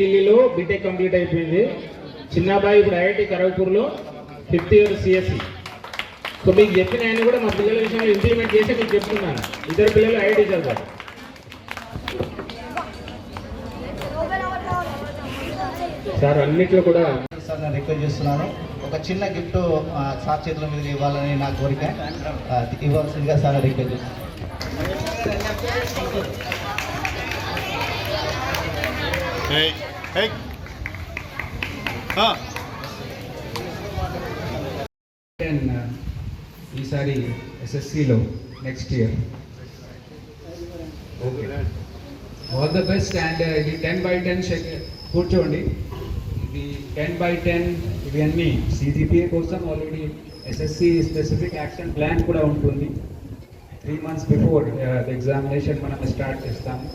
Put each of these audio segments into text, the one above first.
ఢిల్లీలో BTech complete అయిపోయింది. చిన్నబాయి ఇప్పుడు ఐఐటి ఖరగ్పూర్లో ఫిఫ్త్ ఇయర్ సిఎస్సి సో మీకు చెప్పిన ఆయన కూడా మా పిల్లల విషయంలో ఇంప్లిమెంట్ చేసి మీకు చెప్తున్నాను. ఇద్దరు పిల్లలు ఐఐటి చదువుతారు సార్ అన్నిట్లో కూడా సార్ నేను రిక్వెస్ట్ చేస్తున్నాను. ఒక చిన్న గిఫ్ట్ సార్ చేతుల మీద ఇవ్వాలని నా కోరిక. ఇవ్వాల్సిందిగా సార్ రిక్వెస్ట్ చేస్తున్నాను. ఈసారి ఎస్ఎస్సిలో next year okay all the best and ఇది టెన్ బై టెన్ కూర్చోండి. ఇది టెన్ బై టెన్ ఇవి అన్నీ సిజిపిఏ కోసం already SSC specific action plan కూడా ఉంటుంది. త్రీ మంత్స్ బిఫోర్ ఎగ్జామినేషన్ మనం స్టార్ట్ చేస్తాము.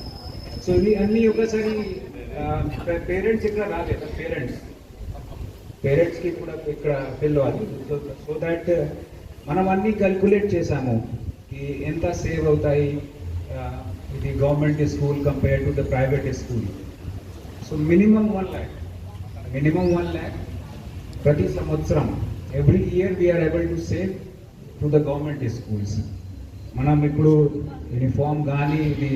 సో ఇవి అన్నీ ఒకసారి పేరెంట్స్ ఇక్కడ రాలేదు పేరెంట్స్. పేరెంట్స్కి కూడా ఇక్కడ పిలవాలి. సో సో దట్ మనం అన్నీ కాలిక్యులేట్ చేసాము ఈ ఎంత సేవ్ అవుతాయి ఇది government school compare to the private school so minimum one lakh minimum one lakh ప్రతి సంవత్సరం every year we are able to save to the government schools మనం ఇప్పుడు యూనిఫామ్ కానీ ఇది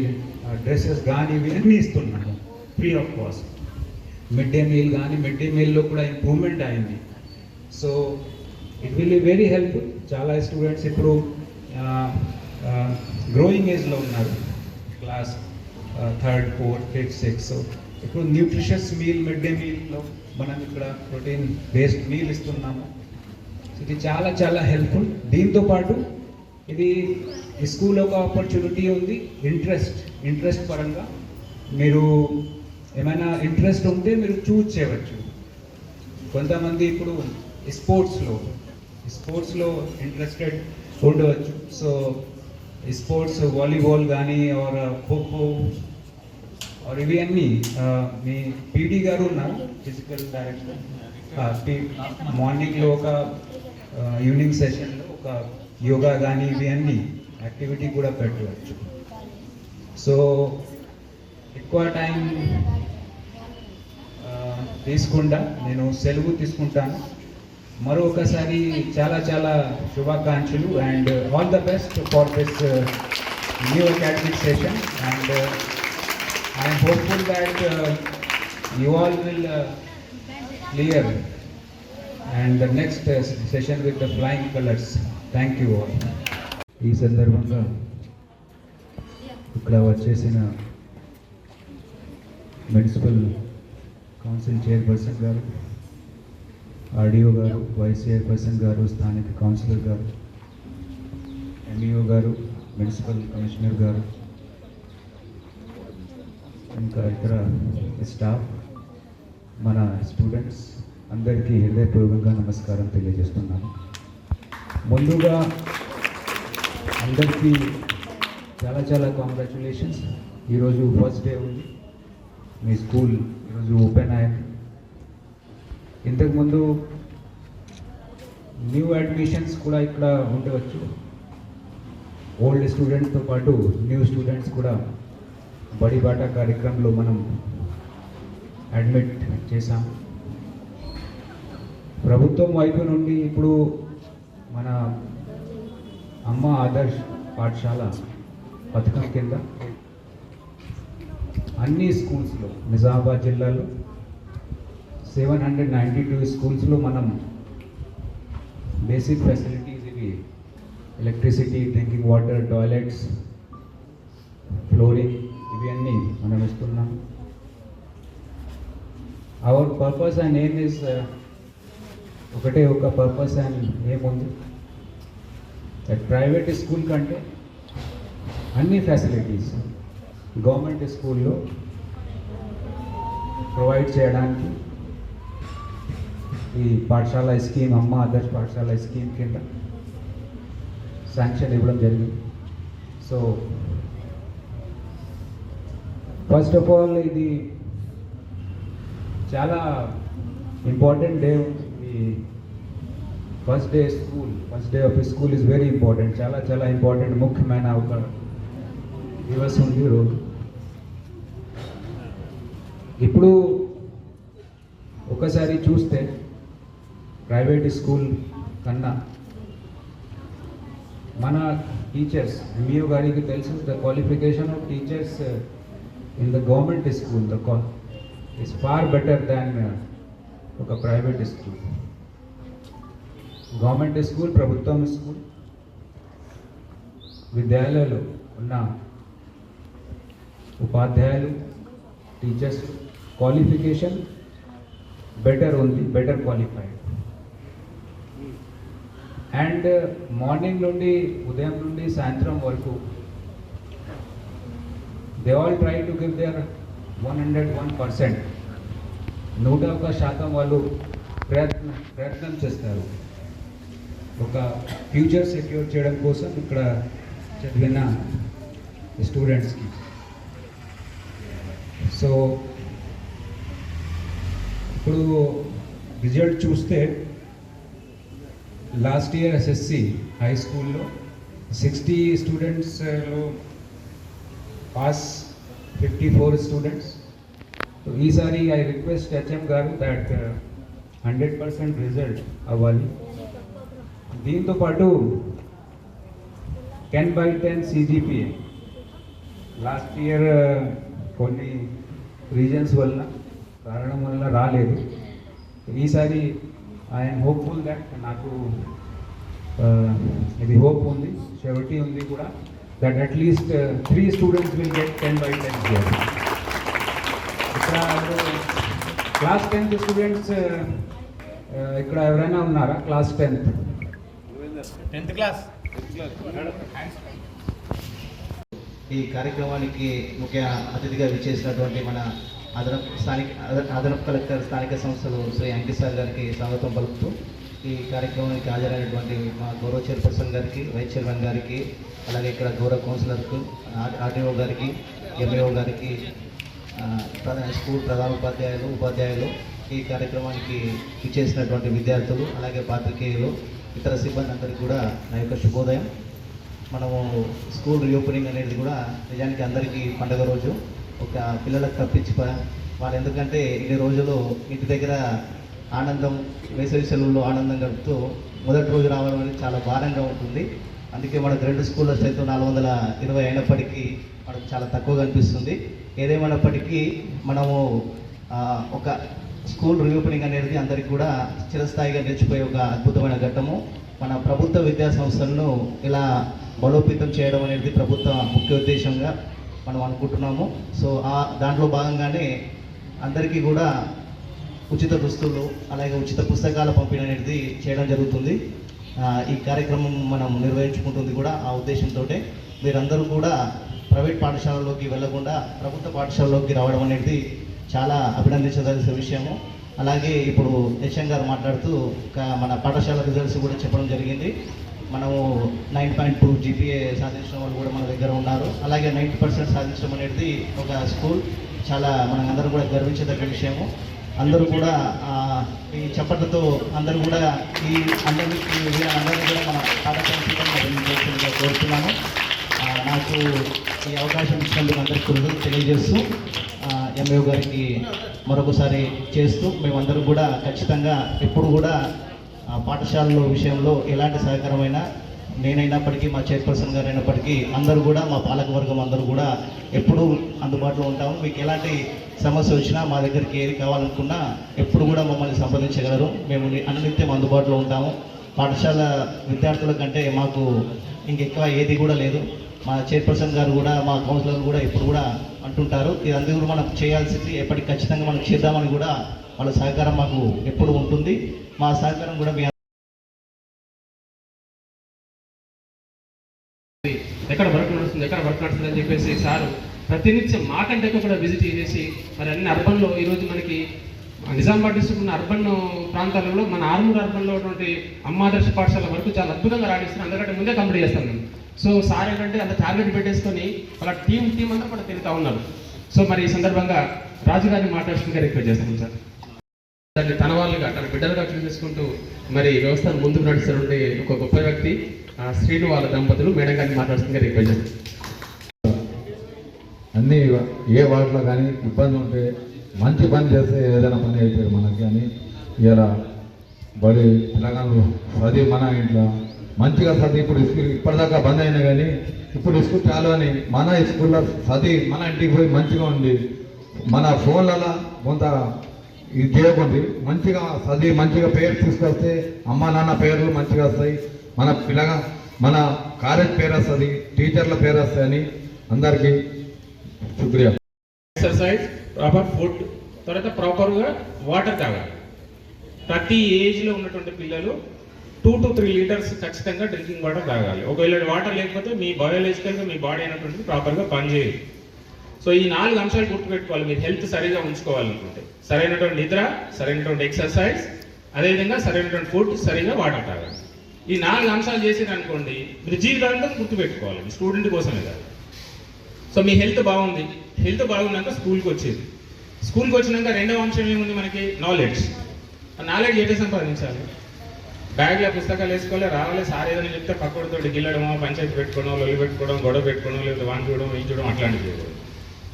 డ్రెస్సెస్ కానీ ఇవన్నీ ఇస్తున్నాము. Free of cost mid day meal కానీ మిడ్ డే మీల్లో కూడా ఇంప్రూవ్మెంట్ అయింది. So it will be very helpful చాలా స్టూడెంట్స్ ఇప్పుడు గ్రోయింగ్ ఏజ్లో ఉన్నారు. Class third fourth fifth six so ఇప్పుడు న్యూట్రిషియస్ మీల్ మిడ్ డే మీల్లో మనం ఇక్కడ ప్రోటీన్ బేస్డ్ మీల్ ఇస్తున్నాము. ఇది చాలా చాలా హెల్ప్ఫుల్ దీంతో పాటు ఇది స్కూల్ ఒక ఆపర్చునిటీ ఉంది. ఇంట్రెస్ట్ ఇంట్రెస్ట్ పరంగా మీరు ఏమైనా ఇంట్రెస్ట్ ఉంటే మీరు చూజ్ చేయవచ్చు. కొంతమంది ఇప్పుడు స్పోర్ట్స్లో స్పోర్ట్స్లో ఇంట్రెస్టెడ్ ఉండవచ్చు. సో స్పోర్ట్స్ వాలీబాల్ కానీ ఆర్ ఖోఖో ఆర్ ఇవి అన్నీ మీ పీడీ గారు ఉన్నారు ఫిజికల్ డైరెక్టర్ మార్నింగ్లో ఒక ఈవినింగ్ సెషన్లో ఒక యోగా కానీ ఇవి అన్నీ యాక్టివిటీ కూడా పెట్టవచ్చు. సో ఎక్కువ టైం తీసుకుండా నేను సెలవు తీసుకుంటాను. మరొకసారి చాలా చాలా శుభాకాంక్షలు and all the best for this new academic session. And I am hopeful that you all will clear and the next session with the flying colours thank you all ఈ సందర్భంగా ఇక్కడ వచ్చేసిన మున్సిపల్ కౌన్సిల్ చైర్పర్సన్ గారు RDO గారు vice chairperson గారు స్థానిక councillor గారు MEO గారు మున్సిపల్ కమిషనర్ గారు ఇంకా ఇతర స్టాఫ్ మన స్టూడెంట్స్ అందరికీ హృదయపూర్వకంగా నమస్కారం తెలియజేస్తున్నాను. ముందుగా అందరికీ చాలా చాలా కాంగ్రాచులేషన్స్ ఈరోజు ఫస్ట్ డే ఉంది. మీ స్కూల్ ఈరోజు ఓపెన్ అయింది ఇంతకుముందు న్యూ అడ్మిషన్స్ కూడా ఇక్కడ ఉండవచ్చు. ఓల్డ్ స్టూడెంట్స్తో పాటు న్యూ స్టూడెంట్స్ కూడా బడిబాట కార్యక్రమంలో మనం అడ్మిట్ చేశాం. ప్రభుత్వం వైపు నుండి ఇప్పుడు మన అమ్మ ఆదర్శ్ పాఠశాల పథకం కింద అన్ని స్కూల్స్లో నిజామాబాద్ జిల్లాలో సెవెన్ హండ్రెడ్ నైంటీ టూ స్కూల్స్లో మనం బేసిక్ ఫెసిలిటీస్ ఇవి. Electricity drinking water toilets flooring ఇవి అన్నీ మనం ఇస్తున్నాం. Our purpose and aim is ఒకటే ఒక పర్పస్ అండ్ ఏముంది ప్రైవేట్ స్కూల్ కంటే అన్ని ఫెసిలిటీస్ గవర్నమెంట్ స్కూల్లో ప్రొవైడ్ చేయడానికి ఈ పాఠశాల స్కీమ్ అమ్మ ఆదర్శ్ పాఠశాల స్కీమ్ కింద శాంక్షన్ ఇవ్వడం జరిగింది. సో ఫస్ట్ ఆఫ్ ఆల్ ఇది చాలా ఇంపార్టెంట్ డే ఈ first day school first day of school is very important చాలా చాలా ఇంపార్టెంట్ ముఖ్యమైన ఒక దివసం ఉంది ఇప్పుడు ఒకసారి చూస్తే ప్రైవేట్ స్కూల్ కన్నా మన టీచర్స్ ఎంఈఓ గారికి తెలుసు the qualification of teachers in the government school the is far better than ఒక ప్రైవేట్ స్కూల్ గవర్నమెంట్ స్కూల్ ప్రభుత్వం స్కూల్ విద్యాలయాలు ఉన్న ఉపాధ్యాయులు టీచర్స్ క్వాలిఫికేషన్ బెటర్ ఉంది బెటర్ క్వాలిఫైడ్ అండ్ మార్నింగ్ నుండి ఉదయం నుండి సాయంత్రం వరకు they all try to give their one hundred one percent నూట ఒక శాతం వాళ్ళు ప్రయత్న ప్రయత్నం చేస్తారు. ఒక ఫ్యూచర్ సెక్యూర్ చేయడం కోసం ఇక్కడ చదివిన స్టూడెంట్స్కి సో ఇప్పుడు రిజల్ట్ చూస్తే లాస్ట్ ఇయర్ ఎస్ఎస్సి హై స్కూల్లో సిక్స్టీ స్టూడెంట్స్లో పాస్ ఫిఫ్టీ ఫోర్ స్టూడెంట్స్ ఈసారి ఐ రిక్వెస్ట్ హెచ్ఎం గారు దట్ హండ్రెడ్ పర్సెంట్ రిజల్ట్ అవ్వాలి దీంతో పాటు ten by ten CGPA last year కొన్ని రీజన్స్ వల్ల కారణం వల్ల రాలేదు. ఈసారి ఐఎమ్ హోప్ఫుల్ దట్ నాకు ఇది హోప్ ఉంది షెవరిటీ ఉంది కూడా that at least three students will get ten by ten year ఇక్కడ క్లాస్ టెన్త్ స్టూడెంట్స్ ఇక్కడ ఎవరైనా ఉన్నారా? క్లాస్ టెన్త్ టెన్త్ క్లాస్ ఈ కార్యక్రమానికి ముఖ్య అతిథిగా విచ్చేసినటువంటి మన అదనపు స్థానిక అదనపు కలెక్టర్ స్థానిక సంస్థలు శ్రీ అంకిసార్ గారికి స్వాగతం పలుకుతూ ఈ కార్యక్రమానికి హాజరైనటువంటి మా గౌరవ చైర్పర్సన్ గారికి వైస్ చైర్మన్ గారికి అలాగే ఇక్కడ గౌరవ కౌన్సిలర్కు ఆర్డీఓ గారికి ఎంఏఓ గారికి ప్రధాన స్కూల్ ప్రధాన ఉపాధ్యాయులు ఉపాధ్యాయులు ఈ కార్యక్రమానికి ఇచ్చేసినటువంటి విద్యార్థులు అలాగే పాత్రికేయులు ఇతర సిబ్బంది అందరికీ కూడా నా యొక్క శుభోదయం. మనము స్కూల్ రీఓపెనింగ్ అనేది కూడా నిజానికి అందరికీ పండగ రోజు. ఒక పిల్లలకు తప్పించి వాళ్ళు ఎందుకంటే ఇన్ని రోజులు ఇంటి దగ్గర ఆనందం వేసవి సెలవుల్లో ఆనందం గడుపుతూ మొదటి రోజు రావడం అనేది చాలా భారంగా ఉంటుంది. అందుకే మనకు రెండు స్కూళ్ళ సైతం నాలుగు వందల ఇరవై అయినప్పటికీ మనకు చాలా తక్కువగా అనిపిస్తుంది. ఏదేమైనప్పటికీ మనము ఒక స్కూల్ రీఓపెనింగ్ అనేది అందరికీ కూడా చిరస్థాయిగా నిలిచిపోయే ఒక అద్భుతమైన ఘట్టము. మన ప్రభుత్వ విద్యా సంస్థలను ఇలా బలోపేతం చేయడం అనేది ప్రభుత్వ ముఖ్య ఉద్దేశంగా మనం అనుకుంటున్నాము. సో ఆ దాంట్లో భాగంగానే అందరికీ కూడా ఉచిత దుస్తులు అలాగే ఉచిత పుస్తకాల పంపిణీ అనేది చేయడం జరుగుతుంది. ఈ కార్యక్రమం మనం నిర్వహించుకుంటుంది కూడా ఆ ఉద్దేశంతో మీరందరూ కూడా ప్రైవేట్ పాఠశాలలోకి వెళ్ళకుండా ప్రభుత్వ పాఠశాలలోకి రావడం అనేది చాలా అభినందించదలసిన విషయము. అలాగే ఇప్పుడు యశం గారు మాట్లాడుతూ మన పాఠశాల రిజల్ట్స్ కూడా చెప్పడం జరిగింది. మనము నైన్ పాయింట్ టూ జీపీఏ సాధించడం వాళ్ళు కూడా మన దగ్గర ఉన్నారు. అలాగే నైంటీ పర్సెంట్ సాధించడం అనేది ఒక స్కూల్. చాలా మనం కూడా గర్వించదగ్గ విషయము. అందరూ కూడా ఈ చప్పట్లతో అందరూ కూడా ఈ అందరినీ అందరూ కూడా మన పాఠశాల కోరుతున్నాను నాకు ఈ అవకాశం ఇచ్చినందుకు అందరికీ కృతజ్ఞతలు తెలియజేస్తూ ఎంఏఓ గారికి మరొకసారి చేస్తూ మేమందరం కూడా ఖచ్చితంగా ఎప్పుడు కూడా పాఠశాలల విషయంలో ఎలాంటి సహకారమైనా నేనైనప్పటికీ మా చైర్పర్సన్ గారు అయినప్పటికీ అందరూ కూడా మా పాలకవర్గం అందరూ కూడా ఎప్పుడూ అందుబాటులో ఉంటాము. మీకు ఎలాంటి సమస్య వచ్చినా మా దగ్గరికి ఏది కావాలనుకున్నా ఎప్పుడు కూడా మమ్మల్ని సంప్రదించగలరు. మేము అన్నిత్యం అందుబాటులో ఉంటాము. పాఠశాల విద్యార్థుల కంటే మాకు ఇంకెక్కువ ఏది కూడా లేదు. మా చైర్పర్సన్ గారు కూడా మా కౌన్సిలర్ కూడా ఇప్పుడు కూడా అంటుంటారు. ఇది అందుకు మనం చేయాల్సింది ఎప్పటికి ఖచ్చితంగా మనం చేద్దామని కూడా వాళ్ళ సహకారం మాకు ఎప్పుడు ఉంటుంది. మా సహకారం కూడా మీ ఎక్కడ వర్క్ నడుస్తుంది ఎక్కడ వర్క్ నడుస్తుంది అని చెప్పేసి సార్ ప్రతినిత్యం మాకంటే కూడా విజిట్ చేసి మరి అన్ని అర్బన్లో ఈరోజు మనకి నిజామాబాద్ డిస్టిక్ ఉన్న అర్బన్ ప్రాంతాలలో మన ఆర్మూర్ అర్బన్లో ఉన్నటువంటి అమ్మాదర్శ పాఠశాల వరకు చాలా అద్భుతంగా రాణిస్తున్నాం అందుకంటే ముందే కంప్లీట్ చేస్తాం మేము. సో సార్ ఏంటంటే అంత టార్గెట్ పెట్టేసుకొని వాళ్ళ టీం టీం అంతా కూడా తిరుగుతూ ఉన్నారు. సో మరి ఈ సందర్భంగా రాజు గారిని మాట్లాడుతుందిగా రిక్వెస్ట్ చేస్తాను సార్. దాన్ని తన వాళ్ళుగా తన బిడ్డలుగా చూసేసుకుంటూ మరి వ్యవస్థను ముందుకు నడుస్తున్నటువంటి ఒక గొప్ప వ్యక్తి ఆ, శ్రీను వాళ్ళ దంపతులు. మేడం గారిని మాట్లాడుతుందిగా రిక్వెస్ట్ అన్ని ఏ వాటిలో కానీ ఇబ్బంది ఉంటే మంచి పని చేస్తే ఏదైనా పని అయిపోయారు మనకి. అని ఇలా బడి పిల్లగాళ్ళు చదివి మన ఇంట్లో మంచిగా చదివి ఇప్పుడు స్కూల్ ఇప్పటిదాకా బంద్ అయినా కానీ ఇప్పుడు స్కూల్ చాలు అని మన స్కూల్లో చదివి మన ఇంటికి పోయి మంచిగా ఉండి మన ఫోన్లలో కొంత ఇది చేయకండి మంచిగా చదివి మంచిగా పేరు తీసుకొస్తే అమ్మ నాన్న పేర్లు మంచిగా వస్తాయి. మన పిల్లగా మన కాలేజ్ పేరు వస్తుంది టీచర్ల పేరు వస్తాయని అందరికీ శుక్రియా. ఎక్సర్సైజ్ ప్రాపర్ ఫుడ్ తర్వాత ప్రాపర్గా వాటర్ తాగాలి. ప్రతి ఏజ్లో ఉన్నటువంటి పిల్లలు టూ టు త్రీ లీటర్స్ ఖచ్చితంగా డ్రింకింగ్ వాటర్ తాగాలి. ఒకవేళ వాటర్ లేకపోతే మీ బయాలజికల్గా మీ బాడీ అనేటువంటిది ప్రాపర్గా పనిచేయదు. సో ఈ నాలుగు అంశాలు గుర్తుపెట్టుకోవాలి. మీరు హెల్త్ సరిగా ఉంచుకోవాలనుకుంటే. సరైనటువంటి నిద్ర సరైనటువంటి ఎక్సర్సైజ్ అదేవిధంగా సరైనటువంటి ఫుడ్ సరిగా వాటర్ తాగాలి ఈ నాలుగు అంశాలు చేసిన అనుకోండి మీరు జీవితాంతం గుర్తుపెట్టుకోవాలి. మీ స్టూడెంట్ కోసమే కాదు. సో మీ హెల్త్ బాగుంది. హెల్త్ బాగున్నాక స్కూల్కి వచ్చేది. స్కూల్కి వచ్చినాక రెండవ అంశం ఏముంది మనకి? నాలెడ్జ్ ఆ నాలెడ్జ్ ఎట్లా సంపాదించాలి? బ్యాగ్లో పుస్తకాలు వేసుకోవాలి రావాలి. సార్ ఏదైనా చెప్తే పక్కడితో గిల్లడమో పంచాయతీ పెట్టుకోవడం లొల్లి పెట్టుకోవడం గొడవ పెట్టుకోవడం లేదా వాన్ చూడడం ఏం చూడడం అట్లాంటివి చేయకూడదు.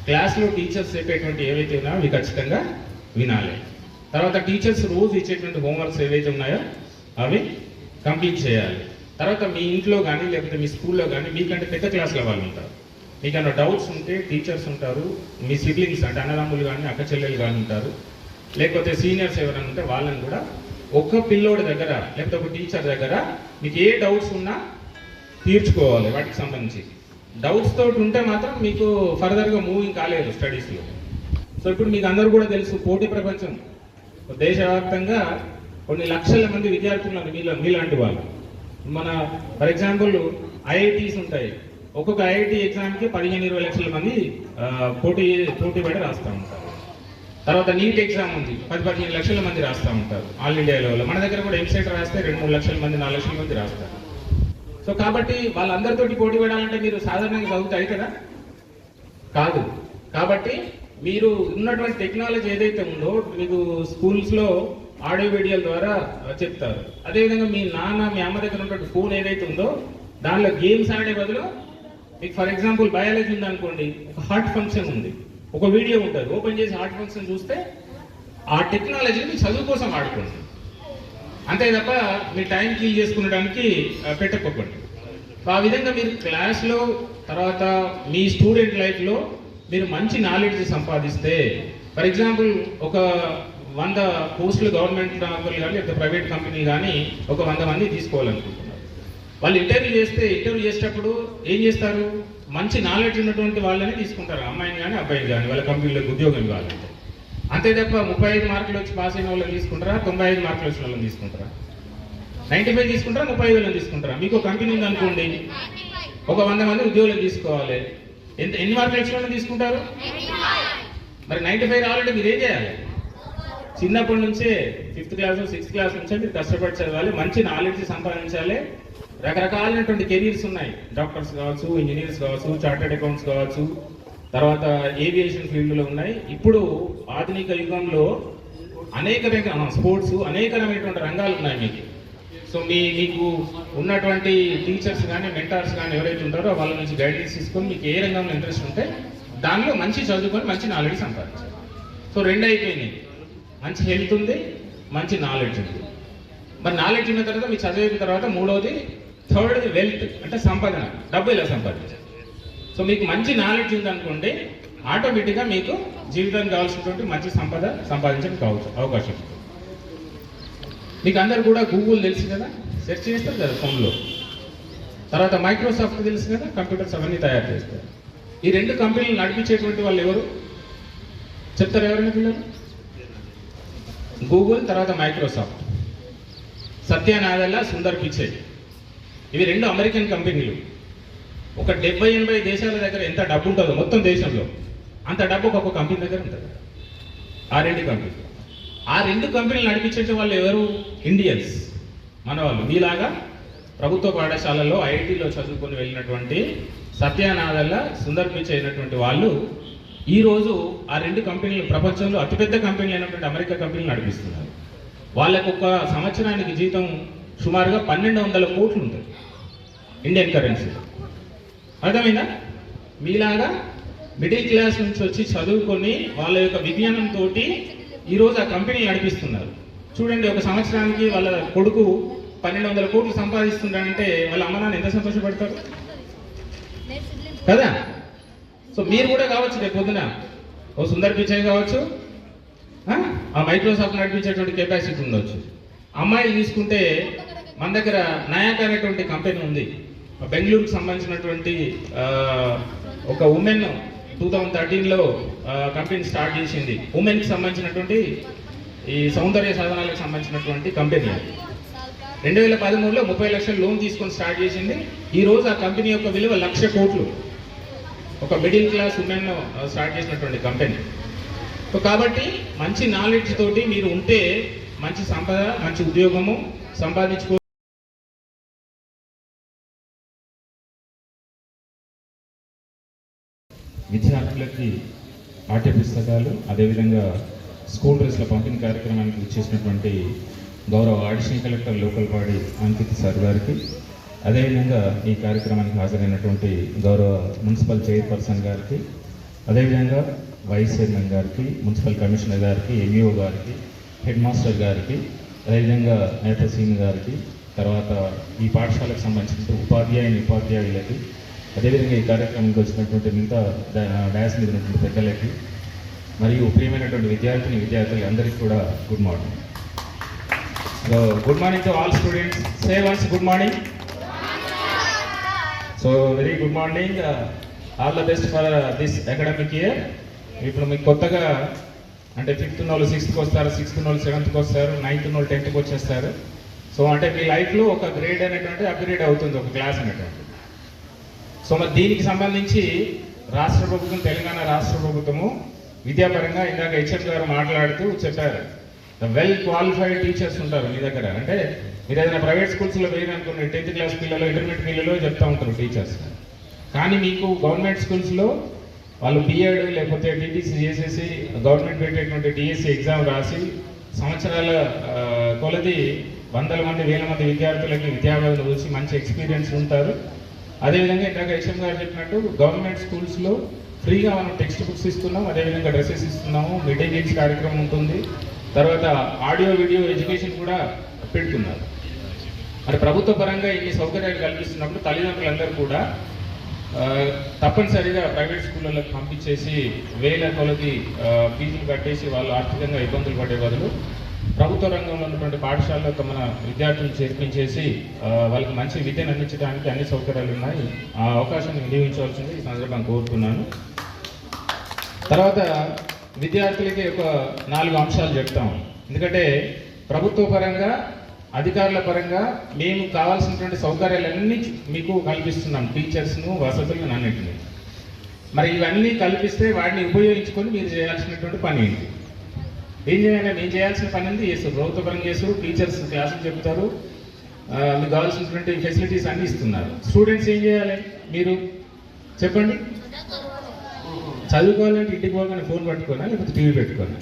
క్లాస్లో టీచర్స్ చెప్పేటువంటి ఏవైతే ఉన్నాయో అవి ఖచ్చితంగా వినాలి. తర్వాత టీచర్స్ రోజు ఇచ్చేటువంటి హోంవర్క్స్ ఏవైతే ఉన్నాయో అవి కంప్లీట్ చేయాలి. తర్వాత మీ ఇంట్లో కానీ లేకపోతే మీ స్కూల్లో కానీ మీకంటే పెద్ద క్లాస్లో వాళ్ళు ఉంటారు. మీకు డౌట్స్ ఉంటే టీచర్స్ ఉంటారు మీ సిబ్లింగ్స్ అంటే అన్నదమ్ములు కానీ అక్క చెల్లెలు కానీ ఉంటారు. లేకపోతే సీనియర్స్ ఎవరైనా ఉంటే వాళ్ళని కూడా ఒక్క పిల్లోడి దగ్గర లేకపోతే ఒక టీచర్ దగ్గర మీకు ఏ డౌట్స్ ఉన్నా తీర్చుకోవాలి వాటికి సంబంధించి. డౌట్స్ తోటి ఉంటే మాత్రం మీకు ఫర్దర్గా మూవింగ్ కాలేదు స్టడీస్లో సో ఇప్పుడు మీకు అందరూ కూడా తెలుసు పోటీ ప్రపంచం. దేశవ్యాప్తంగా కొన్ని లక్షల మంది విద్యార్థులు ఉన్నారు మీలో మీలాంటి వాళ్ళు. మన ఫర్ ఎగ్జాంపుల్ ఐఐటీస్ ఉంటాయి. ఒక్కొక్క ఐఐటి ఎగ్జామ్కి పదిహేను ఇరవై లక్షల మంది పోటీ పోటీ పడి రాస్తూ ఉంటారు. తర్వాత నీట్ ఎగ్జామ్ ఉంది. పది పదిహేను లక్షల మంది రాస్తూ ఉంటారు. ఆల్ ఇండియా లెవెల్లో. మన దగ్గర కూడా ఎంసెట్ రాస్తే రెండు మూడు లక్షల మంది నాలుగు లక్షల మంది రాస్తారు. సో కాబట్టి వాళ్ళందరితోటి పోటీ పడాలంటే మీరు సాధారణంగా చదువుతాయి కదా? కాదు. కాబట్టి మీరు ఉన్నటువంటి టెక్నాలజీ ఏదైతే ఉందో మీకు స్కూల్స్లో ఆడియో వీడియోల ద్వారా చెప్తారు. అదేవిధంగా మీ నాన్న మీ అమ్మ దగ్గర ఉన్నటువంటి ఫోన్ ఏదైతే ఉందో దానిలో గేమ్స్ ఆడే బదులు మీకు ఫర్ ఎగ్జాంపుల్ బయాలజీ ఉందనుకోండి ఒక హార్ట్ ఫంక్షన్ ఉంది. ఒక వీడియో ఉంటుంది. ఓపెన్ చేసి హార్ట్ ఫంక్షన్ చూస్తే ఆ టెక్నాలజీని మీ చదువు కోసం ఆడుకోండి అంతే తప్ప మీ టైం క్లీన్ చేసుకునడానికి పెట్టకపోకండి ఆ విధంగా మీరు క్లాస్లో తర్వాత మీ స్టూడెంట్ లైఫ్లో మీరు మంచి నాలెడ్జ్ సంపాదిస్తే ఫర్ ఎగ్జాంపుల్ ఒక వంద పోస్టులు గవర్నమెంట్ కంపెనీ కానీ లేదా ప్రైవేట్ కంపెనీ కానీ ఒక వంద మంది తీసుకోవాలనుకుంటున్నారు. వాళ్ళు ఇంటర్వ్యూ చేస్తే ఇంటర్వ్యూ చేసేటప్పుడు ఏం చేస్తారు? మంచి నాలెడ్జ్ ఉన్నటువంటి వాళ్ళని తీసుకుంటారు. అమ్మాయిని కానీ అబ్బాయిని కానీ వాళ్ళ కంపెనీలకు ఉద్యోగం ఇవ్వాలంటే అంతే తప్ప ముప్పై ఐదు మార్కులు వచ్చి పాస్ అయిన వాళ్ళని తీసుకుంటారా? తొంభై ఐదు మార్కులు వచ్చిన వాళ్ళని తీసుకుంటారా? నైంటీ ఫైవ్ తీసుకుంటారా? ముప్పై వేలు తీసుకుంటారా? మీకు కంపెనీ ఉంది అనుకోండి. ఒక వంద మంది ఉద్యోగులు తీసుకోవాలి. ఎంత ఎన్ని మార్కులు వచ్చిన తీసుకుంటారు? మరి నైంటీ ఫైవ్ రావాలంటే మీరు ఏం చేయాలి? చిన్నప్పటి నుంచే ఫిఫ్త్ క్లాస్ సిక్స్త్ క్లాస్ నుంచే మీరు కష్టపడి చదవాలి. మంచి నాలెడ్జ్ సంపాదించాలి. రకరకాలైనటువంటి కెరీర్స్ ఉన్నాయి. డాక్టర్స్ కావచ్చు ఇంజనీర్స్ కావచ్చు చార్టెడ్ అకౌంట్స్ కావచ్చు. తర్వాత ఏవియేషన్ ఫీల్డ్లో ఉన్నాయి. ఇప్పుడు ఆధునిక యుగంలో అనేక స్పోర్ట్స్ అనేక రకమైనటువంటి రంగాలు ఉన్నాయి మీకు. సో మీ మీకు ఉన్నటువంటి టీచర్స్ కానీ మెంటార్స్ కానీ ఎవరైతే ఉంటారో వాళ్ళ నుంచి గైడెన్స్ తీసుకొని మీకు ఏ రంగంలో ఇంట్రెస్ట్ ఉంటే దానిలో మంచి చదువుకొని మంచి నాలెడ్జ్ సంపాదించాలి. సో రెండు అయిపోయినాయి. మంచి హెల్త్ ఉంది మంచి నాలెడ్జ్ ఉంది. మరి నాలెడ్జ్ ఉన్న తర్వాత మీ చదివిన తర్వాత మూడవది థర్డ్ది వెల్త్ అంటే సంపాదన డబ్బు ఇలా సంపాదించాలి? సో మీకు మంచి నాలెడ్జ్ ఉందనుకోండి ఆటోమేటిక్గా మీకు జీవితానికి కావాల్సినటువంటి మంచి సంపద సంపాదించడం కావచ్చు అవకాశం మీకు అందరు కూడా గూగుల్ తెలుసు కదా? సెర్చ్ చేస్తారు కదా ఫోన్లో. తర్వాత మైక్రోసాఫ్ట్ తెలుసు కదా? కంప్యూటర్స్ అవన్నీ తయారు చేస్తారు. ఈ రెండు కంపెనీలు నడిపించేటువంటి వాళ్ళు ఎవరు? చెప్తారు ఎవరైనా పిల్లలు? గూగుల్ తర్వాత మైక్రోసాఫ్ట్ సత్యనాదల్ల సుందర్ పిచ్చే. ఇవి రెండు అమెరికన్ కంపెనీలు. ఒక డెబ్బై ఎనభై దేశాల దగ్గర ఎంత డబ్బు ఉంటుందో మొత్తం దేశంలో అంత డబ్బు ఒక్కొక్క కంపెనీ దగ్గర ఉంటుంది. ఆ రెండు ఆ రెండు కంపెనీలు నడిపించే వాళ్ళు ఎవరు? ఇండియన్స్. మన వాళ్ళు మీలాగా ప్రభుత్వ పాఠశాలలో ఐఐటిలో చదువుకొని వెళ్ళినటువంటి సత్యానాథల్ల సుందర్ పిచ్ అయినటువంటి వాళ్ళు ఈరోజు ఆ రెండు కంపెనీలు ప్రపంచంలో అతిపెద్ద కంపెనీలు అయినటువంటి అమెరికా కంపెనీలు నడిపిస్తున్నారు. వాళ్ళకు ఒక సంవత్సరానికి జీతం సుమారుగా పన్నెండు వందల కోట్లు ఉంటుంది. ఇండియన్ కరెన్సీ అర్థమైందా? మీలాగా మిడిల్ క్లాస్ నుంచి వచ్చి చదువుకొని వాళ్ళ యొక్క విజ్ఞానంతో ఈరోజు ఆ కంపెనీ నడిపిస్తున్నారు. చూడండి ఒక సంవత్సరానికి వాళ్ళ కొడుకు పన్నెండు వందల కోట్లు సంపాదిస్తున్నాడంటే వాళ్ళ అమ్మ నాన్న ఎంత సంతోషపడతారు? కదా? సో మీరు కూడా కావచ్చు రేపు పొద్దున. ఓ సుందర్ పిచ్చయ్ కావచ్చు ఆ? మైక్రోసాఫ్ట్ నడిపించేటువంటి కెపాసిటీ ఉండొచ్చు. అమ్మాయిలు తీసుకుంటే మన దగ్గర నయాక్ అనేటువంటి కంపెనీ ఉంది. బెంగళూరుకు సంబంధించినటువంటి ఒక ఉమెన్ టూ థౌజండ్ థర్టీన్లో కంపెనీ స్టార్ట్ చేసింది. ఉమెన్కి సంబంధించినటువంటి ఈ సౌందర్య సాధనాలకు సంబంధించినటువంటి కంపెనీ అది. రెండు వేల పదమూడులో ముప్పై లక్షల లోన్ తీసుకొని స్టార్ట్ చేసింది. ఈ రోజు ఆ కంపెనీ యొక్క విలువ లక్ష కోట్లు. ఒక మిడిల్ క్లాస్ ఉమెన్ స్టార్ట్ చేసినటువంటి కంపెనీ. సో కాబట్టి మంచి నాలెడ్జ్ తోటి మీరు ఉంటే మంచి సంపద మంచి ఉద్యోగము సంపాదించుకో విద్యార్థులకి పాఠ్య పుస్తకాలు అదేవిధంగా స్కూల్ డ్రెస్ల పంపిణీ కార్యక్రమానికి ఇచ్చేసినటువంటి గౌరవ additional collector local body Ankit sir గారికి అదేవిధంగా ఈ కార్యక్రమానికి హాజరైనటువంటి గౌరవ మున్సిపల్ చైర్పర్సన్ గారికి అదేవిధంగా వైస్ చైర్మన్ గారికి మున్సిపల్ కమిషనర్ గారికి ఎంఈఓ గారికి హెడ్ మాస్టర్ గారికి అదేవిధంగా నేత సీన్ గారికి తర్వాత ఈ పాఠశాలకు సంబంధించిన ఉపాధ్యాయుని ఉపాధ్యాయులకి అదేవిధంగా ఈ కార్యక్రమానికి వచ్చినటువంటి మిగతా డ్యాన్స్ మీద ఉన్నటువంటి పెద్దలకి మరియు ప్రియమైనటువంటి విద్యార్థిని విద్యార్థులు అందరికీ కూడా good morning. So good morning to all students say once good morning so very good morning all the best for this academic year ఇప్పుడు మీకు కొత్తగా అంటే ఫిఫ్త్ వాళ్ళు సిక్స్త్కి వస్తారు సిక్స్త్ వాళ్ళు సెవెంత్కి వస్తారు నైన్త్ వాళ్ళు టెన్త్కి వచ్చేస్తారు. సో అంటే మీ లైఫ్లో ఒక గ్రేడ్ అనేటువంటి అప్గ్రేడ్ అవుతుంది ఒక క్లాస్ అనేటువంటి సో మరి దీనికి సంబంధించి రాష్ట్ర ప్రభుత్వం తెలంగాణ రాష్ట్ర ప్రభుత్వము విద్యాపరంగా ఇందాక హెచ్ఎం గారు మాట్లాడుతూ చెప్పారు. వెల్ క్వాలిఫైడ్ టీచర్స్ ఉంటారు మీ దగ్గర. అంటే మీరు ఏదైనా ప్రైవేట్ స్కూల్స్లో వేరు టెన్త్ క్లాస్ పిల్లలు ఇంటర్మీడియట్ పిల్లలు చెప్తా ఉంటారు టీచర్స్ కానీ మీకు గవర్నమెంట్ స్కూల్స్లో వాళ్ళు బిఎడ్ లేకపోతే టీటీసీ చేసేసి గవర్నమెంట్ పెట్టేటువంటి డిఎస్సి ఎగ్జామ్ రాసి సంవత్సరాల కొలది వందల మంది వేల మంది విద్యార్థులకి విద్యాభ్యాసం వచ్చి మంచి ఎక్స్పీరియన్స్ ఉంటారు. అదేవిధంగా ఇందాక యశం గారు చెప్పినట్టు గవర్నమెంట్ స్కూల్స్లో ఫ్రీగా మనం టెక్స్ట్ బుక్స్ ఇస్తున్నాం అదేవిధంగా డ్రెస్సెస్ ఇస్తున్నాము మిడ్ డే మీల్స్ కార్యక్రమం ఉంటుంది. తర్వాత ఆడియో వీడియో ఎడ్యుకేషన్ కూడా పెడుతున్నారు. మరి ప్రభుత్వ పరంగా ఇన్ని సౌకర్యాలు కల్పిస్తున్నప్పుడు తల్లిదండ్రులందరూ కూడా తప్పనిసరిగా ప్రైవేట్ స్కూళ్ళకి పంపించేసి వేల కొలది ఫీజులు కట్టేసి వాళ్ళు ఆర్థికంగా ఇబ్బందులు పడే బదులు ప్రభుత్వ రంగంలో ఉన్నటువంటి పాఠశాలలో తమ విద్యార్థులను చేర్పించేసి వాళ్ళకి మంచి విద్యను అందించడానికి అన్ని సౌకర్యాలు ఉన్నాయి. ఆ అవకాశాన్ని వినియోగించవలసింది ఈ సందర్భంగా కోరుతున్నాను. తర్వాత విద్యార్థులకి ఒక నాలుగు అంశాలు చెప్తాం. ఎందుకంటే ప్రభుత్వ పరంగా అధికారుల పరంగా మేము కావాల్సినటువంటి సౌకర్యాలన్నీ మీకు కల్పిస్తున్నాం. టీచర్స్ను వసతులను అన్నింటినీ. మరి ఇవన్నీ కల్పిస్తే వాటిని ఉపయోగించుకొని మీరు చేయాల్సినటువంటి పని ఏంటి ఏం చేయాలి? నేను చేయాల్సిన పని ఉంది చేస్తారు ప్రభుత్వ పని చేస్తారు టీచర్స్ క్లాసులు చెప్తారు. మీకు కావాల్సినటువంటి ఫెసిలిటీస్ అన్నీ ఇస్తున్నారు. స్టూడెంట్స్ ఏం చేయాలి? మీరు చెప్పండి. చదువుకోవాలంటే ఇంటికి పోగానే ఫోన్ పట్టుకోనా? లేకపోతే టీవీ పెట్టుకోనా?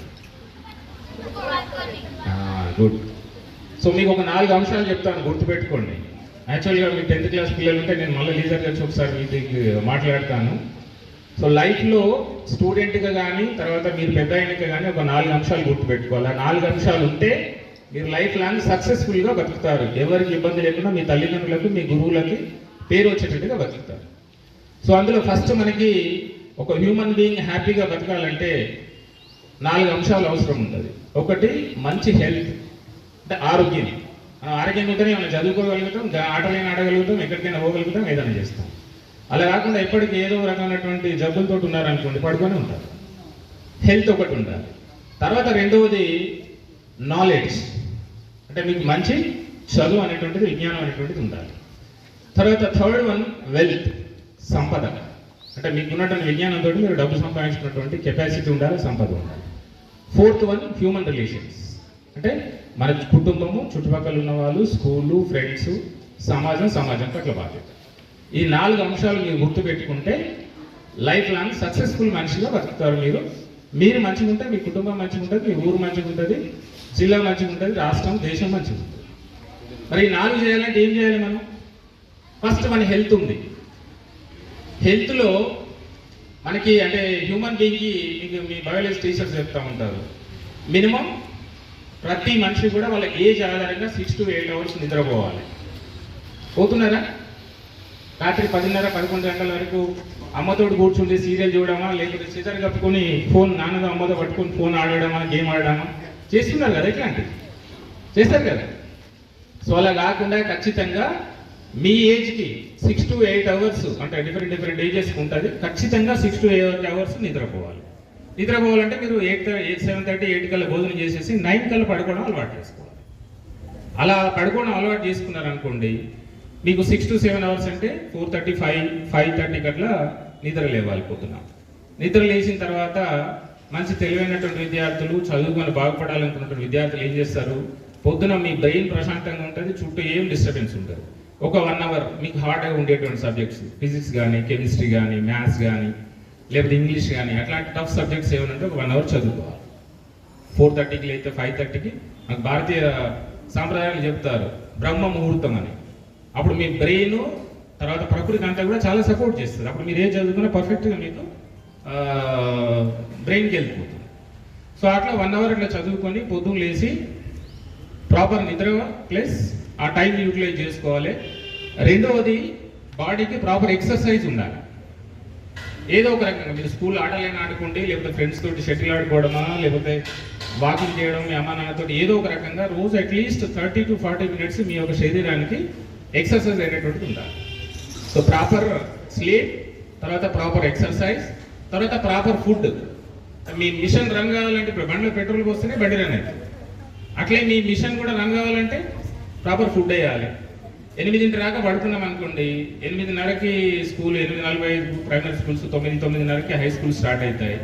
గుడ్ సో మీకు ఒక నాలుగు అంశాలు చెప్తాను. గుర్తుపెట్టుకోండి. యాక్చువల్గా మీ టెన్త్ క్లాస్ పిల్లలు ఉంటే నేను మళ్ళీ లీజర్ వచ్చి ఒకసారి మీకు మాట్లాడతాను. సో లైఫ్లో స్టూడెంట్గా కానీ తర్వాత మీరు పెద్ద అయినాక కానీ ఒక నాలుగు అంశాలు గుర్తుపెట్టుకోవాలి. ఆ నాలుగు అంశాలు ఉంటే మీరు లైఫ్ లాంగ్ సక్సెస్ఫుల్గా బతుకుతారు. ఎవరికి ఇబ్బంది లేకుండా మీ తల్లిదండ్రులకు మీ గురువులకి పేరు వచ్చేటట్టుగా బతుకుతారు. సో అందులో ఫస్ట్ మనకి ఒక హ్యూమన్ బీయింగ్ హ్యాపీగా బతకాలంటే నాలుగు అంశాలు అవసరం ఉంటుంది. ఒకటి మంచి హెల్త్ అంటే ఆరోగ్యం. ఆరోగ్యం ఉంటేనే మనం చదువుకోగలుగుతాం ఆటలైనా ఆడగలుగుతాం ఎక్కడికైనా పోగలుగుతాం ఏదైనా చేస్తాం. అలా కాకుండా ఎప్పటికీ ఏదో రకమైనటువంటి జబ్బులతో ఉన్నారనుకోండి పడుకొని ఉంటారు. హెల్త్ ఒకటి ఉండాలి. తర్వాత రెండవది నాలెడ్జ్ అంటే మీకు మంచి చదువు అనేటువంటిది విజ్ఞానం అనేటువంటిది ఉండాలి. తర్వాత థర్డ్ వన్ వెల్త్ సంపద. అంటే మీకు ఉన్నటువంటి విజ్ఞానంతో మీరు డబ్బు సంపాదించినటువంటి కెపాసిటీ ఉండాలి సంపద ఉండాలి. ఫోర్త్ వన్ హ్యూమన్ రిలేషన్స్ అంటే మన కుటుంబము చుట్టుపక్కల ఉన్న వాళ్ళు స్కూలు ఫ్రెండ్స్ సమాజం సమాజం పట్ల బాధ్యత. ఈ నాలుగు అంశాలు మీరు గుర్తుపెట్టుకుంటే లైఫ్ లాంగ్ సక్సెస్ఫుల్ మనిషిగా బతుకుతారు మీరు. మీరు మంచిగా ఉంటే మీ కుటుంబం మంచిగా ఉంటుంది మీ ఊరు మంచిగా ఉంటుంది జిల్లా మంచిగా ఉంటుంది రాష్ట్రం దేశం మంచిగా ఉంటుంది. మరి ఈ నాలుగు చేయాలంటే ఏం చేయాలి మనం? ఫస్ట్ మన హెల్త్ ఉంది. హెల్త్లో మనకి అంటే హ్యూమన్ బీయింగ్కి మీకు మీ బయాలజీ టీచర్స్ చెప్తా ఉంటారు. మినిమం ప్రతి మనిషి కూడా వాళ్ళ ఏజ్ ఆధారంగా సిక్స్ టు ఎయిట్ అవర్స్ నిద్రపోవాలి. పోతున్నారా? రాత్రి పదిన్నర పదకొండు గంటల వరకు అమ్మతోటి కూర్చుంటే సీరియల్ చూడడమా లేకపోతే సిజర్ కప్పుకొని ఫోన్ నాన్నతో అమ్మతో పట్టుకొని ఫోన్ ఆడడమా గేమ్ ఆడడమా? చేస్తున్నారు కదా ఇట్లాంటివి. చేస్తారు కదా. సో అలా కాకుండా ఖచ్చితంగా మీ ఏజ్కి సిక్స్ టు ఎయిట్ అవర్స్ అంటే డిఫరెంట్ డిఫరెంట్ ఏజెస్ ఉంటుంది. ఖచ్చితంగా సిక్స్ టు ఎయిట్ అవర్స్ నిద్రపోవాలి. నిద్రపోవాలంటే మీరు eight eight seven thirty eight కల్లా భోజనం చేసేసి నైన్ కల్లా పడుకోవడం అలవాటు చేసుకోవాలి. అలా పడుకోవడం అలవాటు చేసుకున్నారనుకోండి మీకు సిక్స్ టు సెవెన్ అవర్స్ అంటే four thirty five five thirty అట్లా నిద్ర లేవాలి పొద్దున. నిద్ర లేచిన తర్వాత మంచి తెలివైనటువంటి విద్యార్థులు చదువుకొని బాగుపడాలనుకున్నటువంటి విద్యార్థులు ఏం చేస్తారు? పొద్దున మీ బ్రెయిన్ ప్రశాంతంగా ఉంటుంది చుట్టూ ఏం డిస్టర్బెన్స్ ఉండదు. ఒక వన్ అవర్ మీకు హార్డ్గా ఉండేటువంటి సబ్జెక్ట్స్ ఫిజిక్స్ కానీ కెమిస్ట్రీ కానీ మ్యాథ్స్ కానీ లేకపోతే ఇంగ్లీష్ కానీ అట్లాంటి టఫ్ సబ్జెక్ట్స్ ఏమైనా ఒక వన్ అవర్ చదువుకోవాలి. ఫోర్ థర్టీకి లేకపోతే ఫైవ్ థర్టీకి మనకు భారతీయ సాంప్రదాయాలు చెప్తారు బ్రహ్మ ముహూర్తం అని. అప్పుడు మీ బ్రెయిన్ తర్వాత ప్రకృతి అంతా కూడా చాలా సపోర్ట్ చేస్తుంది. అప్పుడు మీరు ఏం చదువుకున్నా పర్ఫెక్ట్గా మీకు బ్రెయిన్కి వెళ్ళిపోతుంది. సో అట్లా వన్ అవర్ అట్లా చదువుకొని పొద్దున్న లేచి ప్రాపర్ నిద్ర ప్లస్ ఆ టైం యూటిలైజ్ చేసుకోవాలి. రెండవది బాడీకి ప్రాపర్ ఎక్సర్సైజ్ ఉండాలి. ఏదో ఒక రకంగా మీరు స్కూల్ ఆటలైనా ఆడుకోండి లేకపోతే ఫ్రెండ్స్ తోటి షటిల్ ఆడుకోవడమా లేకపోతే వాకింగ్ చేయడం మీ అమ్మ నాన్నతో ఏదో ఒక రకంగా రోజు at least thirty to forty minutes మీ యొక్క శరీరానికి ఎక్సర్సైజ్ అనేటువంటిది ఉండాలి. సో ప్రాపర్ స్లీప్ తర్వాత ప్రాపర్ ఎక్సర్సైజ్ తర్వాత ప్రాపర్ ఫుడ్ మీ మిషన్ రన్ కావాలంటే ఇప్పుడు బండ్లో పెట్రోల్ పోస్తేనే బండి రన్ అవుతుంది. అట్లే మీ మిషన్ కూడా రన్ కావాలంటే ప్రాపర్ ఫుడ్ వేయాలి. ఎనిమిదింటి దాకా పడుకున్నాం అనుకోండి ఎనిమిదిన్నరకి స్కూల్ ఎనిమిది నలభై ఐదు ప్రైమరీ స్కూల్స్ తొమ్మిది తొమ్మిదిన్నరకి హై స్కూల్ స్టార్ట్ అవుతాయి.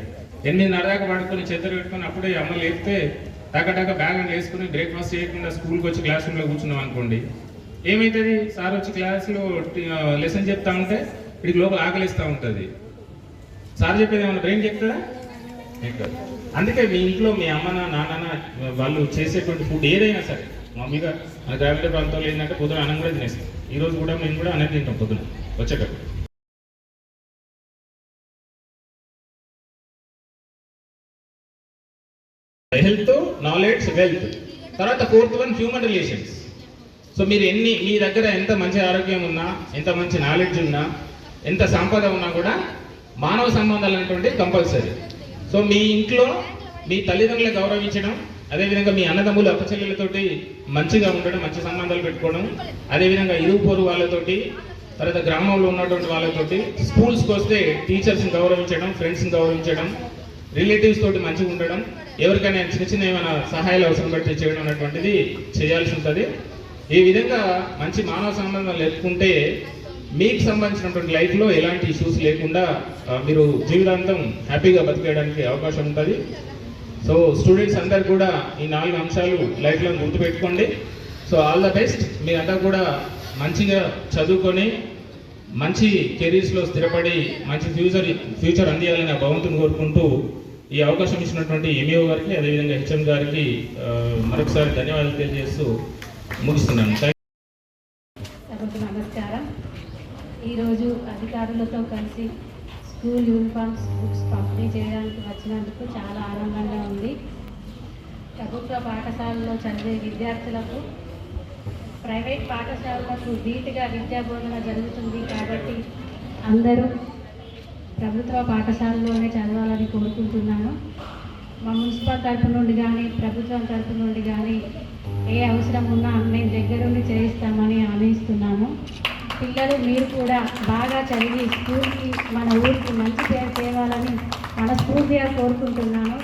ఎనిమిదిన్నర దాకా పడుకొని చెద్దరు పెట్టుకొని అప్పుడే అమ్మ లేపితే టక టక బ్యాగ్ అని వేసుకుని బ్రేక్ఫాస్ట్ చేయకుండా స్కూల్కి వచ్చి క్లాస్ రూమ్లో కూర్చున్నాం అనుకోండి ఏమవుతుంది సార్ వచ్చి క్లాస్లో లెసన్ చెప్తా ఉంటే వీడికి లోపల ఆకలిస్తూ ఉంటుంది. సార్ చెప్పేది ఏమన్నా బ్రెయిన్ చెప్తుందా అందుకే మీ ఇంట్లో మీ అమ్మ నాన్న వాళ్ళు చేసేటువంటి ఫుడ్ ఏదైనా సరే మామూలుగా మన గ్రామీణ ప్రాంతంలో ఏంటంటే పొద్దున అన్నం కూడా తినేస్తాం. ఈ రోజు కూడా మేము కూడా అన్నం తింటాం పొద్దున వచ్చేటప్పుడు. హెల్త్ నాలెడ్జ్ వెల్త్ తర్వాత fourth one human relations so మీరు ఎన్ని మీ దగ్గర ఎంత మంచి ఆరోగ్యం ఉన్నా ఎంత మంచి నాలెడ్జ్ ఉన్నా ఎంత సంపద ఉన్నా కూడా మానవ సంబంధాలు అనేటువంటి కంపల్సరీ సో మీ ఇంట్లో మీ తల్లిదండ్రులు గౌరవించడం అదేవిధంగా మీ అన్నదమ్ములు అప్పచెల్లెలతోటి మంచిగా ఉండడం మంచి సంబంధాలు పెట్టుకోవడం అదేవిధంగా ఇరుగు పొరుగు వాళ్ళతోటి తర్వాత గ్రామంలో ఉన్నటువంటి వాళ్ళతోటి స్కూల్స్కి వస్తే టీచర్స్ని గౌరవించడం ఫ్రెండ్స్ని గౌరవించడం రిలేటివ్స్ తోటి మంచిగా ఉండడం ఎవరికైనా చిన్న చిన్న ఏమైనా సహాయాలు అవసరం పడితే చేయడం అనేటువంటిది చేయాల్సి ఉంటుంది. ఈ విధంగా మంచి మానవ సంబంధాలు లేకుంటే మీకు సంబంధించినటువంటి లైఫ్లో ఎలాంటి ఇష్యూస్ లేకుండా మీరు జీవితాంతం హ్యాపీగా బతికేయడానికి అవకాశం ఉంటుంది. సో స్టూడెంట్స్ అందరు కూడా ఈ నాలుగు అంశాలు లైఫ్లో గుర్తుపెట్టుకోండి. సో ఆల్ ద బెస్ట్ మీరంతా కూడా మంచిగా చదువుకొని మంచి కెరీర్స్లో స్థిరపడి మంచి ఫ్యూచర్ ఫ్యూచర్ అందియాలని ఆ భగవంతుని కోరుకుంటూ ఈ అవకాశం ఇచ్చినటువంటి ఎంఈఓ గారికి అదేవిధంగా హెచ్ఎం గారికి మరొకసారి ధన్యవాదాలు తెలియజేస్తూ ముగిస్తున్నాను సభకు నమస్కారం. ఈరోజు అధికారులతో కలిసి స్కూల్ యూనిఫామ్స్ బుక్స్ పంపిణీ చేయడానికి వచ్చినందుకు చాలా ఆనందంగా ఉంది. ప్రభుత్వ పాఠశాలలో చదివే విద్యార్థులకు ప్రైవేట్ పాఠశాలలకు ధీటుగా విద్యా బోధన జరుగుతుంది కాబట్టి అందరూ ప్రభుత్వ పాఠశాలలోనే చదవాలని కోరుకుంటున్నాను. మా మున్సిపల్ తరపు నుండి కానీ ప్రభుత్వం తరపు నుండి కానీ ఏ అవసరం ఉన్నా మేము దగ్గరుండి చేయిస్తామని హామీస్తున్నాము పిల్లలు మీరు కూడా బాగా చదివి స్కూల్కి మన ఊరికి మంచి పేరు తేవాలని మనస్ఫూర్తిగా కోరుకుంటున్నాను